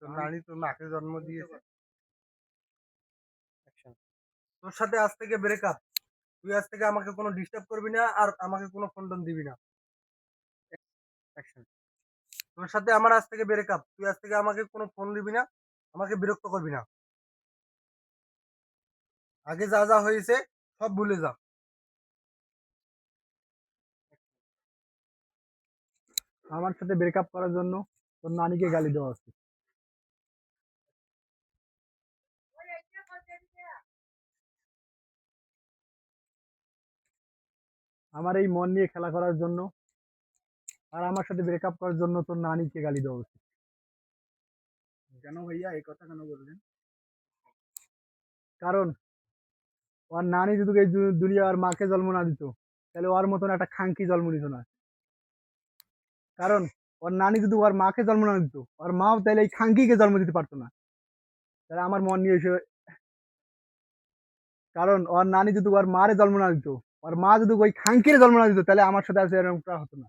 তোর নানি তোর মাকে জন্ম দিয়েছে। তোর সাথে আজ থেকে ব্রেকআপ তুই আজ থেকে আমাকে কোনো ডিস্টার্ব করবি না আর আমাকে কোনো ফোন টোন দিবি না। তোর সাথে আমার আজ থেকে ব্রেকআপ তুই আজ থেকে আমাকে কোনো ফোন দিবি না আমাকে বিরক্ত করবি না। আগে যা যা হয়েছে সব ভুলে যা। আমার সাথে ব্রেকআপ করার জন্য তোর নানিকে গালি দেওয়া উচিত। আমার এই মন নিয়ে খেলা করার জন্য। আর আমার সাথে ব্রেকআপ করার জন্য তোর নানিকে গালি দেওয়া উচিত। কেন ভাইয়া? এই কথা কেন বললেন? কারণ ওর নানি যদি এই দু- দুনিয়ার মাকে জন্ম না দিত তাহলে ওর মতন একটা খাঙ্কি জন্ম নিত না। কারণ ওর নানি যদি ওর মাকে জন্ম না দিত ওর মাও তাহলে এই খাঙ্কিকে জন্ম দিতে পারতো না। তাহলে আমার মন নিয়ে এসে কারণ ওর নানি যদি ওর মারে জন্ম না দিত ওর মা যদি ওই খাঙ্কির জন্ম না দিত, তাহলে আমার সাথে আজ এরকমটা হতো না।